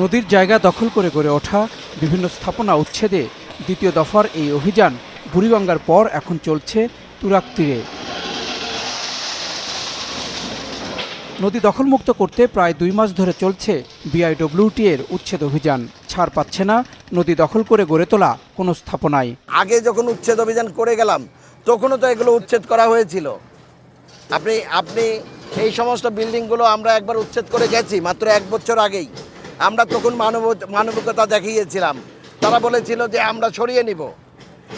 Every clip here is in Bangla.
নদীর জায়গা দখল করে গড়ে ওঠা বিভিন্ন স্থাপনা উচ্ছেদে দ্বিতীয় দফার এই অভিযান বুড়িগঙ্গার পর এখন চলছে তুরাক তীরে। নদী দখলমুক্ত করতে প্রায় দুই মাস ধরে চলছে বিআইডব্লিউটি এর উচ্ছেদ অভিযান। ছাড় পাচ্ছে না নদী দখল করে গড়ে তোলা কোনো স্থাপনায়। আগে যখন উচ্ছেদ অভিযান করে গেলাম, তখনও তো এগুলো উচ্ছেদ করা হয়েছিল। আপনি আপনি এই সমস্ত বিল্ডিংগুলো আমরা একবার উচ্ছেদ করে গেছি মাত্র এক বছর আগেই। আমরা তখন মানব মানবিকতা দেখিয়েছিলাম। তারা বলেছিল যে আমরা সরিয়ে নিব।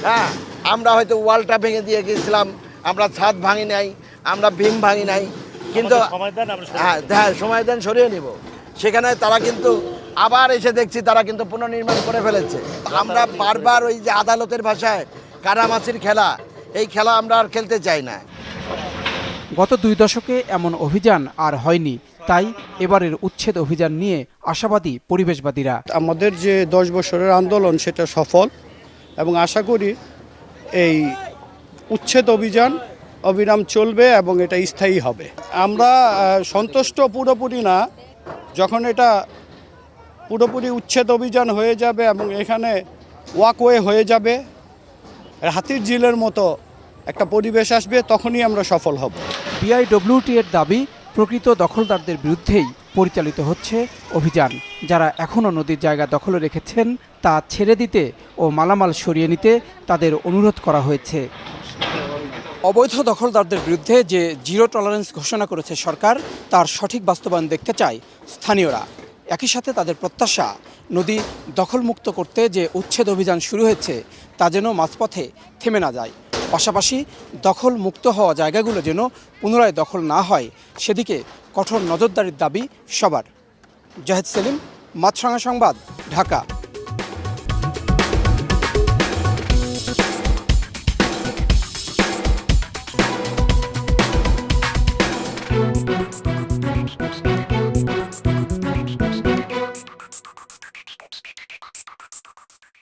হ্যাঁ আমরা হয়তো ওয়ালটা ভেঙে দিয়ে গিয়েছিলাম আমরা ছাদ ভাঙি নাই আমরা ভীম ভাঙি নাই কিন্তু হ্যাঁ হ্যাঁ সময় দেন সরিয়ে নিব। সেখানে তারা কিন্তু আবার এসে দেখছি তারা কিন্তু পুনর্নির্মাণ করে ফেলেছে। আমরা বারবার ওই যে আদালতের ভাষায় কারামাছির খেলা এই খেলা আমরা আর খেলতে চাই না। গত দুই দশকে এমন অভিযান আর হয়নি, তাই এবারের উচ্ছেদ অভিযান নিয়ে আশাবাদী পরিবেশবাদীরা। আমাদের যে দশ বছরের আন্দোলন, সেটা সফল এবং আশা করি এই উচ্ছেদ অভিযান, অবিরাম চলবে এবং এটা স্থায়ী হবে। আমরা সন্তুষ্ট পুরোপুরি না, যখন এটা পুরোপুরি উচ্ছেদ অভিযান হয়ে যাবে এবং এখানে ওয়াকওয়ে হয়ে যাবে, হাতির ঝিলের মতো একটা পরিবেশ আসবে, তখনই আমরা সফল হব। বিআইডব্লিউটি এর দাবি প্রকৃত দখলদারদের বিরুদ্ধেই পরিচালিত হচ্ছে অভিযান। যারা এখনও নদীর জায়গা দখলে রেখেছেন, তা ছেড়ে দিতে ও মালামাল সরিয়ে নিতে তাদের অনুরোধ করা হয়েছে। অবৈধ দখলদারদের বিরুদ্ধে যে জিরো টলারেন্স ঘোষণা করেছে সরকার, তার সঠিক বাস্তবায়ন দেখতে চায় স্থানীয়রা। একই সাথে তাদের প্রত্যাশা, নদী দখলমুক্ত করতে যে উচ্ছেদ অভিযান শুরু হয়েছে, তা যেন মাঝপথে থেমে না যায়। পাশাপাশি দখল মুক্ত হওয়া জায়গাগুলো যেন পুনরায় দখল না হয়, সেদিকে কঠোর নজরদারির দাবি সবার। জাহেদ সেলিম, মাছরাঙা সংবাদ, ঢাকা।